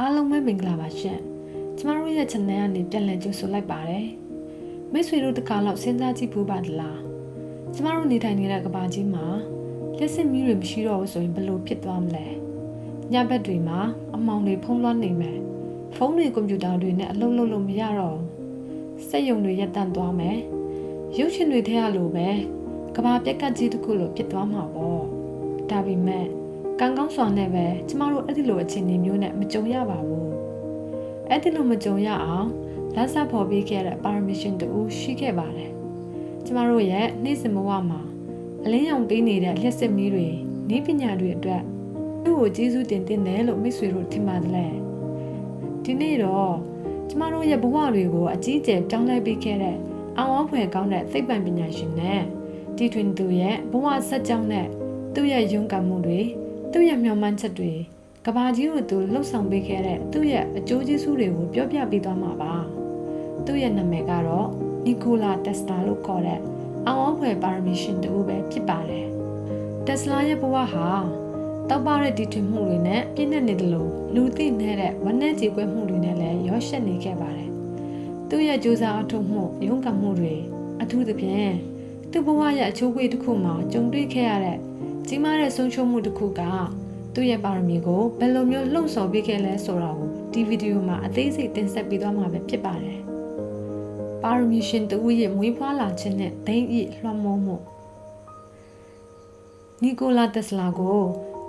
အားလုံးပဲမင်္ဂလာပါရှင်ကျမတို့ရဲ့ channel ကနေပြန်လည်ကြိုဆိုလိုက်ပါတယ်မိတ်ဆွေတို့တစ်ခါတော့စဉ်းစားကြည့်ဖို့ပါတလားကျမတို့နေထိုင်နေတဲ့ကဘာကြီးမှာလက်စစ်မီးတွေမရှိတော့ဘူးဆိုရင်ဘယ်လိုဖြစ်သွားမလဲညဘက်တွေမှာအမောင်တွေဖုံးလွှမ်းနေမယ်ဖုန်းတွေကွန်ပျူတာတွေနဲ့အလုပ်လုပ်လို့မရတော့ဘူးစက်ရုံတွေရပ်တန့်သွားမယ်ရုပ်ရှင်တွေထဲရလို့ပဲကဘာပြက်ကတ်ကြီးတစ်ခုလိုဖြစ်သွားမှာပေါ့ဒါပေမဲ့ ကံကောင်းစွာနဲ့ပဲကျမတို့အဲ့ဒီလိုအခြေအနေမျိုးနဲ့မကြုံရပါဘူးအဲ့ဒီလိုမကြုံရအောင်လက်ဆက်ဖော်ပေးခဲ့တဲ့ permission တူရှိခဲ့ပါတယ်ကျမတို့ရဲ့နေ့စဉ်ဘဝမှာအလင်းရောင်ပေးနေတဲ့လျှက်စစ်မီးတွေနည်းပညာတွေအတွက်သူ့ကိုကျေးဇူးတင်တင်တယ်လို့မိတ်ဆွေတို့ထင်ပါတယ်လေဒီနေ့တော့ကျမတို့ရဲ့ဘဝတွေကိုအကြီးအကျယ်ပြောင်းလဲပေးခဲ့တဲ့အောင်အောင်ဖွယ်ကောင်းတဲ့သိပ္ပံပညာရှင်နဲ့တီထွင်သူရဲ့ဘဝဆက်ကြောင်းနဲ့သူ့ရဲ့ယုံကံမှုတွေ သူ့ရဲ့မျှော်မှန်းချက်တွေကဘာကြီးကိုသူလှုပ်ဆောင်ပေးခဲ့တဲ့သူ့ရဲ့အကျိုးကျေးဇူးတွေကိုပြောပြပေးသွားမှာပါသူ့ရဲ့နာမည်ကတော့နီကိုလာတက်စတာလို့ခေါ်တဲ့အောင်အောင်ဖွယ်ပါရမီရှင်တူပဲဖြစ်ပါတယ်တက်စလာရဲ့ဘဝဟာတောက်ပတဲ့တည်ထွင်မှုတွေနဲ့ပြည့်နေနေတယ်လို့လူသိနေတဲ့ဝမ်းနည်းကြေကွဲမှုတွေနဲ့လည်းရောရှက်နေခဲ့ပါတယ်သူ့ရဲ့ကြိုးစားအထောက်မှုရုန်းကန်မှုတွေအထူးသဖြင့်သူ့ဘဝရဲ့အချိုးကွေးတစ်ခုမှာကြုံတွေ့ခဲ့ရတဲ့ ကြီးမားတဲ့ဆုံးရှုံးမှုတစ်ခုကသူ့ရဲ့ပါရမီကိုဘယ်လိုမျိုးလှုံ့ဆော်ပေးခဲ့လဲဆိုတာကိုဒီဗီဒီယိုမှာအသေးစိတ်တင်ဆက်ပေးသွားမှာပဲဖြစ်ပါတယ်။ပါရမီရှင်တူရဲ့မွေးဖွားလာခြင်းနဲ့ဒိန်းဤလွှမ်းမိုးမှုနီကိုလာတက်စလာကို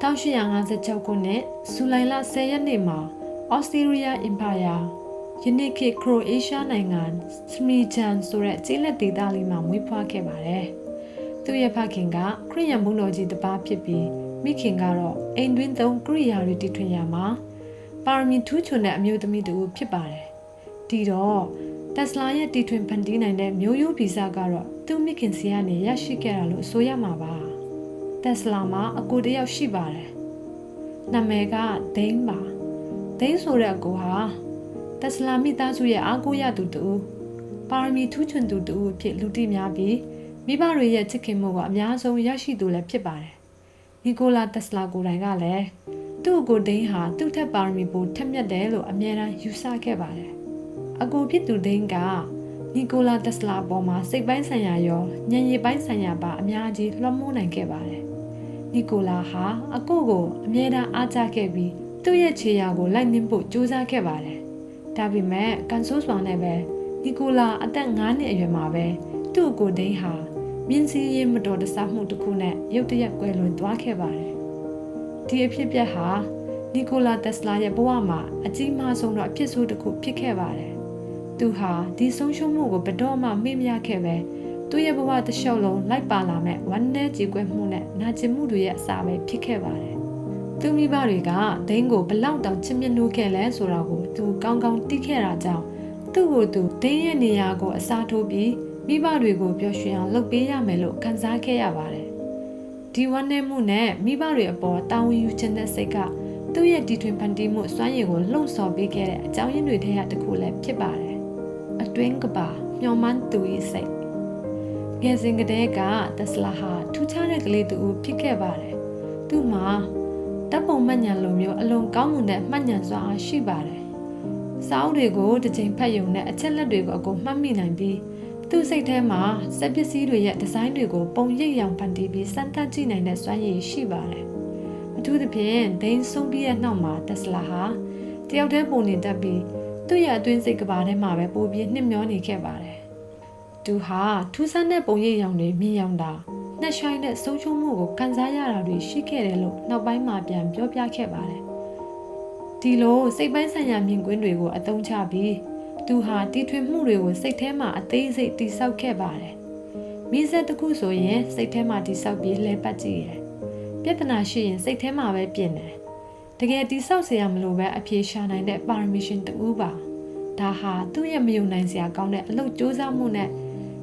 1856ခုနှစ်ဇူလိုင်လ10ရက်နေ့မှာအော်စတြေးလျအင်ပါယာယနေ့ခေတ်ခရိုအေးရှားနိုင်ငံစမီဂျန်ဆိုတဲ့ကျေးလက်ဒေသလေးမှာမွေးဖွားခဲ့ပါတယ်။ သူ့ရဲ့ဖခင်ကခရစ်ယာန်ဘုန်းတော်ကြီးတစ်ပါးဖြစ်ပြီးမိခင်ကတော့အိမ်တွင်းသုံးကရိယာတွေတည်ထွင်ရမှာပါရမီထူးချွန်တဲ့အမျိုးသမီးတူဖြစ်ပါတယ်။ဒီတော့တက်စလာရဲ့တည်ထွင်ဖန်တီးနိုင်တဲ့မျိုးရိုးဗီဇကတော့သူ့မိခင်စီကနေရရှိခဲ့တာလို့ဆိုရမှာပါ။တက်စလာမှာအကိုတယောက်ရှိပါတယ်။နာမည်ကဒိန်းပါ။ဒိန်းဆိုတဲ့အကိုဟာတက်စလာမိသားစုရဲ့အားကိုးရသူတူပါရမီထူးချွန်သူတူဖြစ်လူသိများပြီး မိဘတွေရဲ့ချစ်ခင်မှုကအများဆုံးရရှိသူလည်းဖြစ်ပါတယ်။နီကိုလာတက်စလာကိုယ်တိုင်ကလည်းသူ့ကိုဒိန်းဟာသူ့ထက်ပါရမီပိုထက်မြက်တယ်လို့အမြဲတမ်းယူဆခဲ့ပါတယ်။အကိုဖြစ်သူဒိန်းကနီကိုလာတက်စလာပေါ်မှာစိတ်ပိုင်းဆိုင်ရာရောဉာဏ်ရည်ပိုင်းဆိုင်ရာပါအများကြီးလွှမ်းမိုးနိုင်ခဲ့ပါတယ်။နီကိုလာဟာအကိုကိုအမြဲတမ်းအားကျခဲ့ပြီးသူ့ရဲ့ခြေရာကိုလိုက်နှင်းဖို့ကြိုးစားခဲ့ပါတယ်။ဒါပေမဲ့ကန်ဆိုးစွာနဲ့ပဲနီကိုလာအသက်9နှစ်အရွယ်မှာပဲသူ့ကိုဒိန်းဟာ မြင်းစည်းရေးမတော်တဆမှုတစ်ခုနဲ့ရုတ်တရက်ကွယ်လွန်သွားခဲ့ပါတယ်။ဒီအဖြစ်အပျက်ဟာနီကိုလာတက်စလာရဲ့ဘဝမှာအကြီးမားဆုံးတော့အဖြစ်ဆိုးတစ်ခုဖြစ်ခဲ့ပါတယ်။သူဟာဒီဆုံးရှုံးမှုကိုဘယ်တော့မှမေ့မရခဲ့ပဲသူ့ရဲ့ဘဝတစ်လျှောက်လုံးလိုက်ပါလာမဲ့ဝမ်းနည်းကြေကွဲမှုနဲ့နာကျင်မှုတွေရဲ့အစာပဲဖြစ်ခဲ့ပါတယ်။သူမိဘတွေကဒိန်းကိုဘလောက်တောင်ချစ်မြတ်နိုးခဲ့လဲဆိုတာကိုသူကောင်းကောင်းသိခဲ့တာကြောင့်သူ့ကိုယ်သူဒိန်းရဲ့နေရာကိုအစားထိုးပြီး မိဘတွေကိုပျော်ရွှင်အောင်လုပ်ပေးရမယ်လို့ခံစားခဲ့ရပါတယ်။ဒီဝမ်းနည်းမှုနဲ့မိဘတွေအပေါ်တာဝန်ယူခြင်းတဲ့စိတ်ကသူ့ရဲ့တီထွင်ဖန်တီးမှုစွမ်းရည်ကိုလှုံ့ဆော်ပေးခဲ့တဲ့အကြောင်းရင်းတွေထဲကတစ်ခုလည်းဖြစ်ပါတယ်။အတွင်းကပါမျော်မှန်းသူရဲ့စိတ်ငယ်စဉ်ကတည်းကတက်စလာဟာထူးခြားတဲ့ကလေးတူဖြစ်ခဲ့ပါတယ်။သူ့မှာတပ်ပုံမှတ်ဉာဏ်လိုမျိုးအလွန်ကောင်းမွန်တဲ့မှတ်ဉာဏ်စွမ်းအားရှိပါတယ်။စာအုပ်တွေကိုတစ်ချိန်ဖတ်ယုံနဲ့အချက်လက်တွေကိုအကုန်မှတ်မိနိုင်ပြီး သူ့စိတ်ထဲမှာစက်ပစ္စည်းတွေရဲ့ဒီဇိုင်းတွေကိုပုံရိပ်ရောင်ဖန်တီးပြီးစမ်းသပ်ကြည့်နိုင်တဲ့စွမ်းရည်ရှိပါတယ်။အထူးသဖြင့်ဒိန်းဆုံးပြီးတဲ့နောက်မှာတက်စလာဟာတယောက်တည်းပုံနေတတ်ပြီးသူ့ရဲ့အတွင်းစိတ်ကဘာထဲမှာပဲပိုပြီးနှစ်မျောနေခဲ့ပါတယ်။သူဟာထူးဆန်းတဲ့ပုံရိပ်ရောင်တွေမြင်ရောင်တာနှက်ဆိုင်တဲ့ဆုံးရှုံးမှုကိုကန်စားရတာတွေရှိခဲ့တယ်လို့နောက်ပိုင်းမှာပြန်ပြောပြခဲ့ပါတယ်။ဒီလိုစိတ်ပိုင်းဆိုင်ရာမြင်ကွင်းတွေကိုအသုံးချပြီး သူဟာတီထွင်မှုတွေကိုစိတ်ထဲမှာအသေးစိတ်တိဆောက်ခဲ့ပါတယ်။မိဆက်တစ်ခုဆိုရင်စိတ်ထဲမှာတိဆောက်ပြီးလဲပတ်ကြည့်ရယ်။ပြဿနာရှိရင်စိတ်ထဲမှာပဲပြင်တယ်။တကယ်တိဆောက်เสียရမလို့ပဲအပြေရှာနိုင်တဲ့ပါရမီရှင်တူပါ။ဒါဟာသူ့ရဲ့မယုံနိုင်စရာကောင်းတဲ့အလုပ်စ조사မှုနဲ့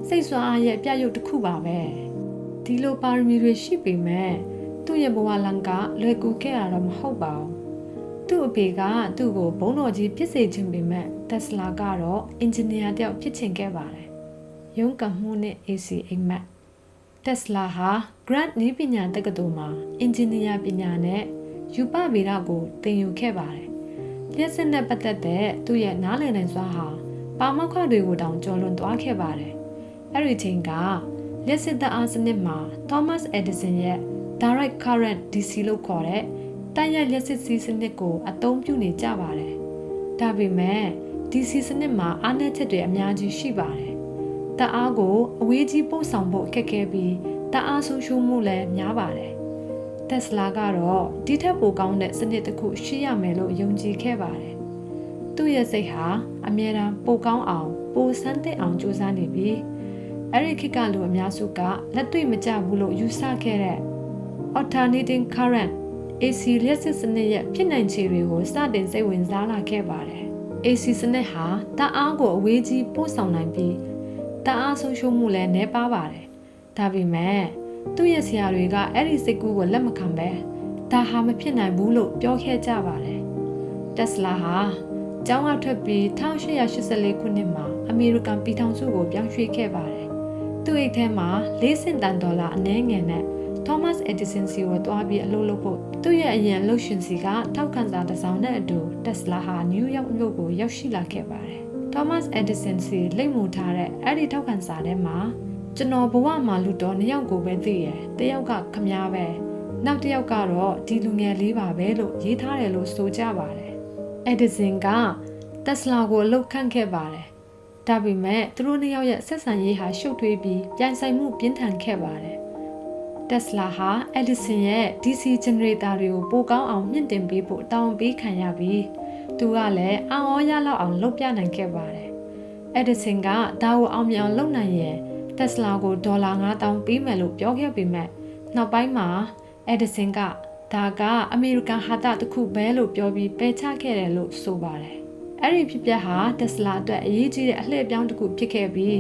စိတ်ဆွမ်းအားရဲ့ပြရုပ်တစ်ခုပါပဲ။ဒီလိုပါရမီတွေရှိပေမဲ့သူ့ရဲ့ဘဝလန်ကလွယ်ကူခဲ့တာတော့မဟုတ်ပါဘူး။ သူ့အဖေကသူ့ကိုဘုံတော်ကြီးဖြစ်စေခြင်းပေမဲ့တက်စလာကတော့အင်ဂျင်နီယာတယောက်ဖြစ်ချင်ခဲ့ပါတယ်။ရုံးကမှုနဲ့ AC အိမ်မက်တက်စလာဟာ Grant နည်းပညာတက္ကသိုလ်မှာအင်ဂျင်နီယာပညာနဲ့ယူပဗေဒကိုသင်ယူခဲ့ပါတယ်။လျှက်စစ်နဲ့ပတ်သက်တဲ့သူ့ရဲ့နားလည်နိုင်စွာဟာပါမောက္ခတွေကိုတောင်ကျော်လွန်သွားခဲ့ပါတယ်။အဲ့ဒီချိန်ကလျှက်စစ်တအားစနစ်မှာ Thomas Edison ရဲ့ Direct Current DC လို့ခေါ်တဲ့ တိုက်ရိုက်လျှက်စစ်စီးစနစ်ကိုအသုံးပြုနေကြပါတယ်။ဒါပေမဲ့ DC စနစ်မှာအားနည်းချက်တွေအများကြီးရှိပါတယ်။တအားကိုအဝေးကြီးပို့ဆောင်ဖို့အခက်အခဲပြီးတအားဆုံးရှုံးမှုလည်းများပါတယ်။ Tesla ကတော့ဒီထက်ပိုကောင်းတဲ့စနစ်တစ်ခုရှိရမယ်လို့ယုံကြည်ခဲ့ပါတယ်။သူ့ရဲ့စိတ်ဟာအမြဲတမ်းပိုကောင်းအောင်ပိုစမ်းသစ်အောင်ကြိုးစားနေပြီးအဲ့ဒီခေတ်ကလူအများစုကလက်တွေ့မကျဘူးလို့ယူဆခဲ့တဲ့ alternating current AC လျှက်စစ်စနစ်ရဲ့ဖြစ်နိုင်ခြေတွေကိုစတင်စိတ်ဝင်စားလာခဲ့ပါတယ်။ AC စနစ်ဟာတအားကိုအဝေးကြီးပို့ဆောင်နိုင်ပြီးတအားဆုံးရှုံးမှုလည်းနည်းပါးပါတယ်။ဒါပေမဲ့သူ့ရဲ့ဆရာတွေကအဲ့ဒီစိတ်ကူးကိုလက်မခံပဲဒါဟာမဖြစ်နိုင်ဘူးလို့ပြောခဲ့ကြပါတယ်။ Tesla ဟာကျောင်းကထွက်ပြီး1884ခုနှစ်မှာအမေရိကန်ပြည်ထောင်စုကိုပြောင်းရွှေ့ခဲ့ပါတယ်။သူ့အိတ်ထဲမှာ၄စင်တန်ဒေါ်လာအနည်းငယ်နဲ့ Thomas Edison စီကိုတွားပြီးအလုပ်လုပ်ဖို့သူ့ရဲ့အရင်လှုပ်ရှင်စီကထောက်ခံစာတစ်စောင်နဲ့အတူ Tesla ဟာနယူးယောက်မြို့ကိုရောက်ရှိလာခဲ့ပါတယ်။ Thomas Edison စီလိမ့်မူထားတဲ့အဲ့ဒီထောက်ခံစာထဲမှာကျွန်တော်ဘဝမှာလူတော်နှစ်ယောက်ကိုပဲသိရယ်။တစ်ယောက်ကခမားပဲ။နောက်တစ်ယောက်ကတော့ဒီလူငယ်လေးပါပဲလို့ရေးထားတယ်လို့ဆိုကြပါတယ်။ Edison က Tesla ကိုအလုပ်ခန့်ခဲ့ပါတယ်။ဒါပေမဲ့သူတို့နှစ်ယောက်ရဲ့ဆက်ဆံရေးဟာရှုပ်ထွေးပြီးပြိုင်ဆိုင်မှုပြင်းထန်ခဲ့ပါတယ်။ Tesla ဟာ Edison ရဲ့ DC generator တွေကိုပိုကောင်းအောင်မြင့်တင်ပေးဖို့တောင်းပေးခံရပြီးသူကလည်းအံ့ဩရလောက်အောင်လုပ်ပြနိုင်ခဲ့ပါတယ်။ Edison ကဒါကိုအောင်မြင်အောင်လုပ်နိုင်ရင် Tesla ကိုဒေါ်လာ9000ပေးမယ်လို့ပြောခဲ့ပေမဲ့နောက်ပိုင်းမှာ Edison ကဒါကအမေရိကန်ဟာတာတစ်ခုပဲလို့ပြောပြီးပယ်ချခဲ့တယ်လို့ဆိုပါတယ်။အဲ့ဒီဖြစ်ပျက်ဟာ Tesla အတွက်အရေးကြီးတဲ့အလှည့်အပြောင်းတစ်ခုဖြစ်ခဲ့ပြီး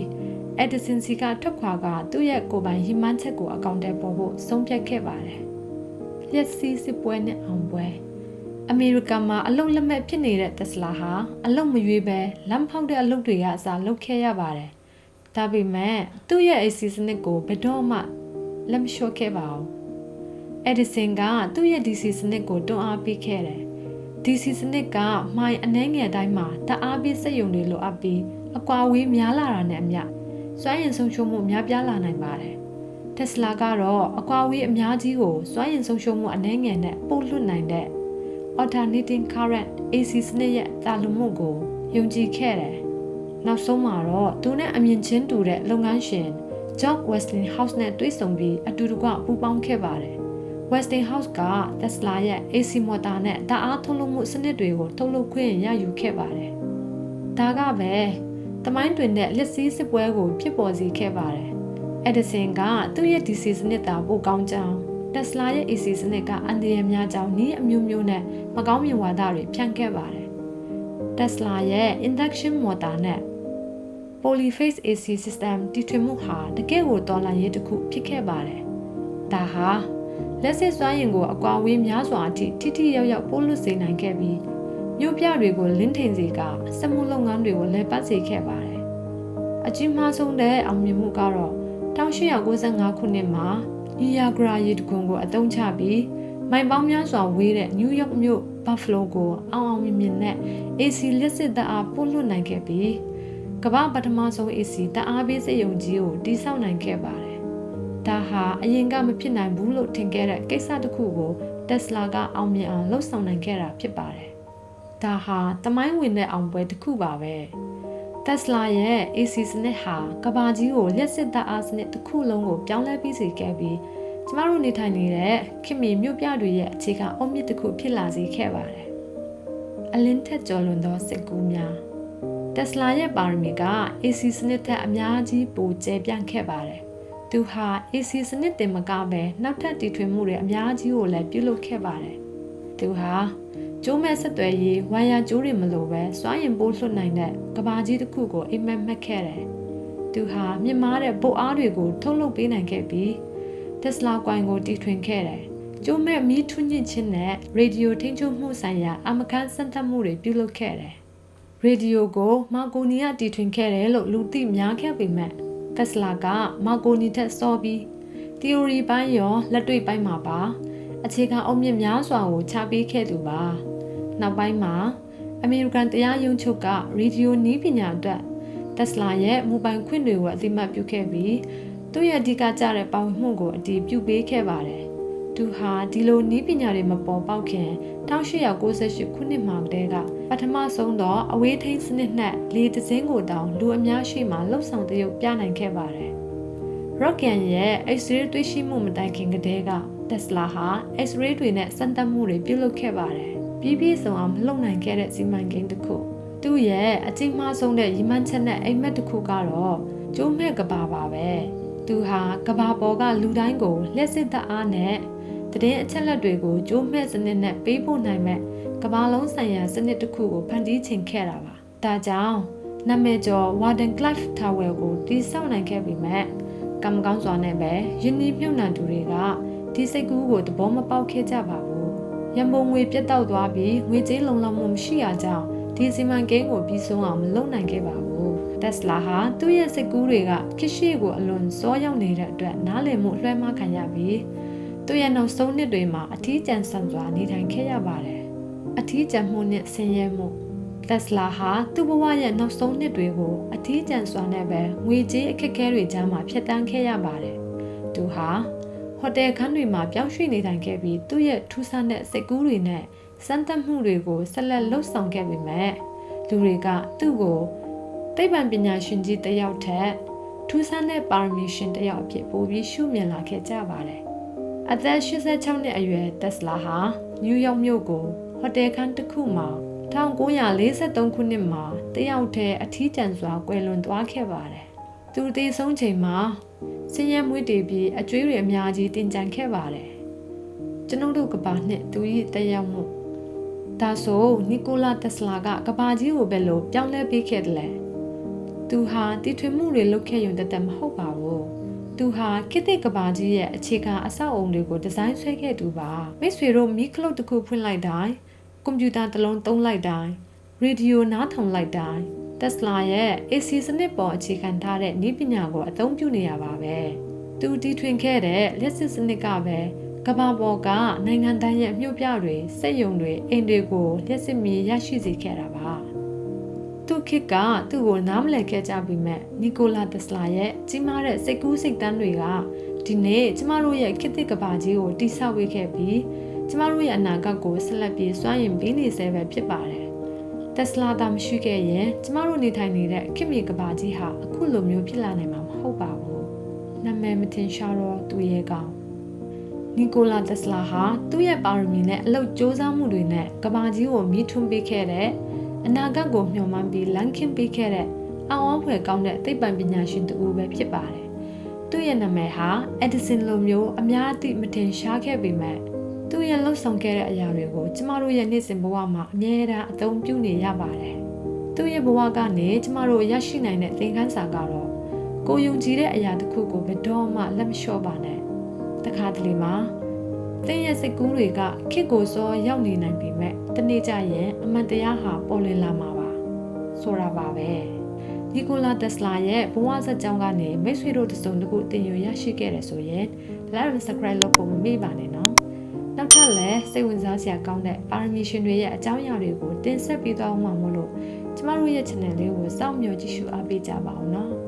Edison စီကထွက်ခွာကသူ့ရဲ့ကိုယ်ပိုင်ရည်မှန်းချက်ကိုအကောင့်ထဲပေါ်ဖို့ဆုံးဖြတ်ခဲ့ပါတယ်။လျှက်စီးစစ်ပွဲနဲ့အောင်ပွဲအမေရိကန်မှာအလုံလက်မဲ့ဖြစ်နေတဲ့ Tesla ဟာအလုံမရွေးပဲလမ်းဖောက်တဲ့အလုပ်တွေကအစားလုပ်ခဲ့ရပါတယ်။ဒါပေမဲ့သူ့ရဲ့ AC စနစ်ကိုဘယ်တော့မှလက်မလျှော့ခဲ့ပါဘူး။ Edison ကသူ့ရဲ့ DC စနစ်ကိုတွန်းအားပေးခဲ့တယ်။ DC စနစ်ကမိုင်အနှဲငယ်တိုင်းမှာတအားပေးစက်ယုံတွေလိုအပ်ပြီးအကွာဝေးများလာတာနဲ့အမျှ စွမ်းရည်ဆုံးရှုံးမှုများပြားလာနိုင်ပါတယ်။ Tesla ကတော့အကွာဝေးအများကြီးကိုစွမ်းရည်ဆုံးရှုံးမှုအနှဲငယ်နဲ့ပို့လွှတ်နိုင်တဲ့ alternating current AC စနစ်ရဲ့တာလွန်မှုကိုယုံကြည်ခဲ့တယ်။နောက်ဆုံးမှာတော့သူနဲ့အမြင်ချင်းတူတဲ့လုပ်ငန်းရှင် John Westinghouse နဲ့တွေ့ဆုံပြီးအတူတကွပူးပေါင်းခဲ့ပါတယ်။ Westinghouse က Tesla ရဲ့ AC မော်တာနဲ့ဓာတ်အားထုတ်လုပ်မှုစနစ်တွေကိုထုတ်လုပ်ခွင့်ရယူခဲ့ပါတယ်။ဒါကပဲ တမိုင်းတွင်တဲ့လက်စည်းစစ်ပွဲကိုဖြစ်ပေါ်စေခဲ့ပါတယ်။ Edison ကသူ့ရဲ့ DC စနစ်သာပိုကောင်းကြောင်း Tesla ရဲ့ AC စနစ်ကအန်ဒီရများကြောင်းဤအမျိုးမျိုးနဲ့မကောင်းမြင်ဝါဒတွေဖြန့်ခဲ့ပါတယ်။ Tesla ရဲ့ induction motor နဲ့ polyphase AC system တီထွင်မှုဟာတကယ့်ကိုတော်လှန်ရေးတစ်ခုဖြစ်ခဲ့ပါတယ်။ဒါဟာလက်စစ်စွမ်းရင်ကိုအကွာဝေးများစွာအထိထိထိရောက်ရောက်ပို့လွှတ်စေနိုင်ခဲ့ပြီးမြို့ပြတွေကိုလင်းထိန်စေကစက်မှုလုပ်ငန်းတွေကိုလည်းပတ်စေခဲ့ပါတယ်။ အကြီးမားဆုံးတဲ့အောင်မြင်မှုကတော့1895ခုနှစ်မှာနီယာဂရာရေတခွန်ကိုအသုံးချပြီးမိုင်ပေါင်းများစွာဝေးတဲ့နယူးယောက်မြို့ဘတ်ဖလိုကိုအောင်အောင်မြင်မြင်နဲ့ AC လက်စစ်တအားပို့လွှတ်နိုင်ခဲ့ပြီးကမ္ဘာပထမဆုံး AC တအားပေးစက်ရုံကြီးကိုတည်ဆောက်နိုင်ခဲ့ပါတယ်။ဒါဟာအရင်ကမဖြစ်နိုင်ဘူးလို့ထင်ခဲ့တဲ့ကိစ္စတစ်ခုကို Tesla ကအောင်မြင်အောင်လှုပ်ဆောင်နိုင်ခဲ့တာဖြစ်ပါတယ်။ဒါဟာတမိုင်းဝင်တဲ့အောင်ပွဲတစ်ခုပါပဲ။ Tesla ရဲ့ AC စနစ်ဟာကဘာကြီးကိုလျှက်စစ်တအားစနစ်တစ်ခုလုံးကိုပြောင်းလဲပြီးစေခဲ့ပြီးကျမတို့နေထိုင်နေတဲ့ခင်မီမြို့ပြတွေရဲ့အခြေခံအုတ်မြစ်တစ်ခုဖြစ်လာစေခဲ့ပါတယ်။အလင်းထက်ကျော်လွန်သောစစ်ကူးများတက်စလာရဲ့ပါရမီက AC စနစ်ထက်အများကြီးပိုကျယ်ပြန့်ခဲ့ပါတယ်။သူဟာ AC စနစ်တင်မကပဲနောက်ထပ်တည်ထွင်မှုတွေအများကြီးကိုလည်းပြုလုပ်ခဲ့ပါတယ်။သူဟာ ကျိုးမဲ့ဆက်သွယ်ရေးဝိုင်ယာကျိုးတွေမလိုပဲစွမ်းရင်ပိုးလွှတ်နိုင်တဲ့ကဘာကြီးတစ်ခုကိုအိမ်မက်မှတ်ခဲ့တယ်။သူဟာမြင့်မားတဲ့ပိုအားတွေကိုထုတ်လုပ်ပေးနိုင်ခဲ့ပြီးတက်စလာကွိုင်ကိုတီထွင်ခဲ့တယ်။ကျိုးမဲ့မီးထွန်းညစ်ခြင်းနဲ့ရေဒီယိုထိန်းချုပ်မှုဆိုင်ရာအမကန်စံတက်မှုတွေပြုလုပ်ခဲ့တယ်။ရေဒီယိုကိုမာကိုနီကတီထွင်ခဲ့တယ်လို့လူသိများခဲ့ပေမဲ့တက်စလာကမာကိုနီထက်စောပြီး theory ပိုင်းရောလက်တွေ့ပိုင်းမှာပါအခြေခံအုတ်မြစ်များစွာကိုချပေးခဲ့သူပါ နောက်ပိုင်းမှာအမေရိကန်တရားရုံးချုပ်ကရေဒီယိုနီးပညာအတွက်တက်စလာရဲ့မူပိုင်ခွင့်တွေကိုအသိအမှတ်ပြုခဲ့ပြီးသူ့ရဲ့အဓိကကျတဲ့ပါဝင်မှုကိုအတည်ပြုပေးခဲ့ပါတယ်။သူဟာဒီလိုနီးပညာတွေမပေါ်ပေါက်ခင်1898ခုနှစ်မှာကတည်းကပထမဆုံးသောအဝေးထိန်းစနစ်နဲ့လေတစင်းကိုတောင်လူအများရှိမှလှုပ်ဆောင်တရုပ်ပြနိုင်ခဲ့ပါတယ်။ Rockan ရဲ့ X-ray တွေ့ရှိမှုမတိုင်ခင်ကတည်းက Tesla ဟာ X-ray တွေနဲ့စမ်းသပ်မှုတွေပြုလုပ်ခဲ့ပါတယ်။ ပြီးပြည့်စုံအောင်မလုပ်နိုင်ခဲ့တဲ့စီမံကိန်းတစ်ခု။သူ့ရဲ့အကြီးမားဆုံးတဲ့ရည်မှန်းချက်နဲ့အိမ်မက်တစ်ခုကတော့ကျိုးမဲ့ကဘာပါပဲ။သူဟာကဘာပေါ်ကလူတိုင်းကိုလျှက်စစ်တအားနဲ့တည်င်းအချက်လက်တွေကိုကျိုးမဲ့စနစ်နဲ့ပေးပို့နိုင်မဲ့ကဘာလုံးဆိုင်ရာစနစ်တစ်ခုကိုဖန်တီးချိန်ခဲ့တာပါ။ဒါကြောင့်နာမည်ကျော် Warden Clive Tower ကိုတည်ဆောက်နိုင်ခဲ့ပြီမဲ့ကံကောင်းစွာနဲ့ပဲယင်းဒီမြုပ်နှံသူတွေကဒီစိတ်ကူးကိုသဘောမပေါက်ခဲ့ကြပါဘူး။ ရန်ပုံငွေပြတ်တောက်သွားပြီးငွေကြေးလုံလောက်မှုမရှိရကြောင်းဒီစီမံကိန်းကိုပြီးဆုံးအောင်မလုပ်နိုင်ခဲ့ပါဘူး။ Tesla ဟာသူ့ရဲ့စိတ်ကူးတွေကခရှိကိုအလွန်စောရောက်နေတဲ့အတွက်နားလည်မှုလွှဲမှားခံရပြီးသူ့ရဲ့နောက်ဆုံးနှစ်တွေမှာအထီးကျန်ဆန်စွာနေထိုင်ခဲ့ရပါတယ်။အထီးကျန်မှုနဲ့ဆင်းရဲမှုတက်စလာဟာသူ့ဘဝရဲ့နောက်ဆုံးနှစ်တွေကိုအထီးကျန်စွာနဲ့ပဲငွေကြေးအခက်အခဲတွေကြားမှာဖြတ်တန်းခဲ့ရပါတယ်။သူဟာ ဟိုတယ်ခန်းတွေမှာပြောင်းရွှေ့နေထိုင်ခဲ့ပြီးသူ့ရဲ့ထူးဆန်းတဲ့စိတ်ကူးတွေနဲ့စမ်းသပ်မှုတွေကိုဆက်လက်လှုပ်ဆောင်ခဲ့ပေမဲ့လူတွေကသူ့ကိုသိပ္ပံပညာရှင်ကြီးတစ်ယောက်ထက်ထူးဆန်းတဲ့ပါရမီရှင်တစ်ယောက်အဖြစ်ပိုပြီးရှုမြင်လာခဲ့ကြပါတယ်။အသက်86နှစ်အရွယ်တက်စလာဟာနယူးယောက်မြို့ကိုဟိုတယ်ခန်းတစ်ခုမှာ1943ခုနှစ်မှာတယောက်တည်းအထီးကျန်စွာကွယ်လွန်သွားခဲ့ပါတယ်။ သူတည်ဆုံးချိန်မှာဆင်းရဲမွေးတည်ပြီးအကျွေးတွေအများကြီးတင်ကြံခဲ့ပါတယ်။ကျွန်ုပ်တို့ကဘာနဲ့သူ၏တက်ရောက်မှုဒါဆိုနီကိုလာတက်စလာကကဘာကြီးကိုပဲလို့ပြောင်းလဲပေးခဲ့တယ်လေ။သူဟာတည်ထွင်မှုတွေလုပ်ခဲ့ရုံတသက်မဟုတ်ပါဘူး။သူဟာခေတ်သစ်ကဘာကြီးရဲ့အခြေခံအဆောက်အုံတွေကိုဒီဇိုင်းဆွဲခဲ့သူပါမိတ်ဆွေတို့မီးခလုတ်တစ်ခုဖွင့်လိုက်တိုင်းကွန်ပျူတာတစ်လုံးသုံးလိုက်တိုင်းရေဒီယိုနားထောင်လိုက်တိုင်း တက်စလာရဲ့ AC စနစ်ပေါ်အခြေခံထားတဲ့နည်းပညာကိုအသုံးပြုနေရပါပဲသူတီထွင်ခဲ့တဲ့လက်စစ်စနစ်ကပဲကမ္ဘာပေါ်ကနိုင်ငံတိုင်းရဲ့မြို့ပြတွေစက်ရုံတွေအိမ်တွေကိုလျှက်စစ်မီရရှိစေခဲ့တာပါသူခေတ်ကသူ့ကိုနားမလည်ခဲ့ကြပြီမဲ့နီကိုလာတက်စလာရဲ့ကြီးမားတဲ့စိတ်ကူးစိတ်တမ်းတွေကဒီနေ့ကျမတို့ရဲ့ခေတ်သစ်ကဘာကြီးကိုတိဆောက်ဝေခဲ့ပြီးကျမတို့ရဲ့အနာဂတ်ကိုဆက်လက်ပြီးစွမ်းရင်ပေးနေဆဲပဲဖြစ်ပါတယ်။ တက်စလာသာမရှိခဲ့ရင်ကျမတို့နေထိုင်နေတဲ့ခေတ်မီကဘာကြီးဟာအခုလိုမျိုးဖြစ်လာနိုင်မှာမဟုတ်ပါဘူး။နာမည်မထင်ရှားတော့သူရဲ့ကောင်နီကိုလာတက်စလာဟာသူ့ရဲ့ပါရမီနဲ့အလုပ်စ조사မှုတွေနဲ့ကဘာကြီးကိုမိထွန်းပေးခဲ့တဲ့အနာဂတ်ကိုမျှော်မှန်းပြီးလမ်းခင်းပေးခဲ့တဲ့အောင်အောင်ဖွယ်ကောင်းတဲ့သိပ္ပံပညာရှင်တူပဲဖြစ်ပါတယ်။သူ့ရဲ့နာမည်ဟာ Edison လိုမျိုးအများအသိမထင်ရှားခဲ့ပေမဲ့ သူရဲ့လှုပ်ဆောင်ခဲ့တဲ့အရာတွေကိုကျမတို့ရဲ့နေ့စဉ်ဘဝမှာအမြဲတမ်းအသုံးပြုနေရပါတယ်။သူရဲ့ဘဝကနေကျမတို့ရရှိနိုင်တဲ့သင်ခန်းစာကတော့ကိုယုံကြည်တဲ့အရာတစ်ခုကိုဘယ်တော့မှလက်မလျှော့ပါနဲ့။တခါတလေမှာသင်ရဲ့စိတ်ကူးတွေကခစ်ကိုစောရောက်နေနိုင်ပေမဲ့တနေ့ကျရင်အမှန်တရားဟာပေါ်လွင်လာမှာပါ။ဆိုတာပါပဲ။နီကိုလာတက်စလာရဲ့ဘဝဇာတ်ကြောင်းကနေမိတ်ဆွေတို့တစုံတစ်ခုတင်ယူရရှိခဲ့တယ်ဆိုရင် like and subscribe လုပ်ဖို့မမေ့ပါနဲ့နော်။နော က်ထပ်လည်းစိတ်ဝင်စားစရာကောင်းတဲ့ပါရမီရှင်တွေရဲ့အကြောင်းအရာတွေကိုတင်ဆက်ပေးသွားအောင်မှာမို့လို့ကျမတို့ရဲ့ channel လေးကိုစောင့်မျှော်ကြည့်ရှုအားပေးကြပါအောင်နော်။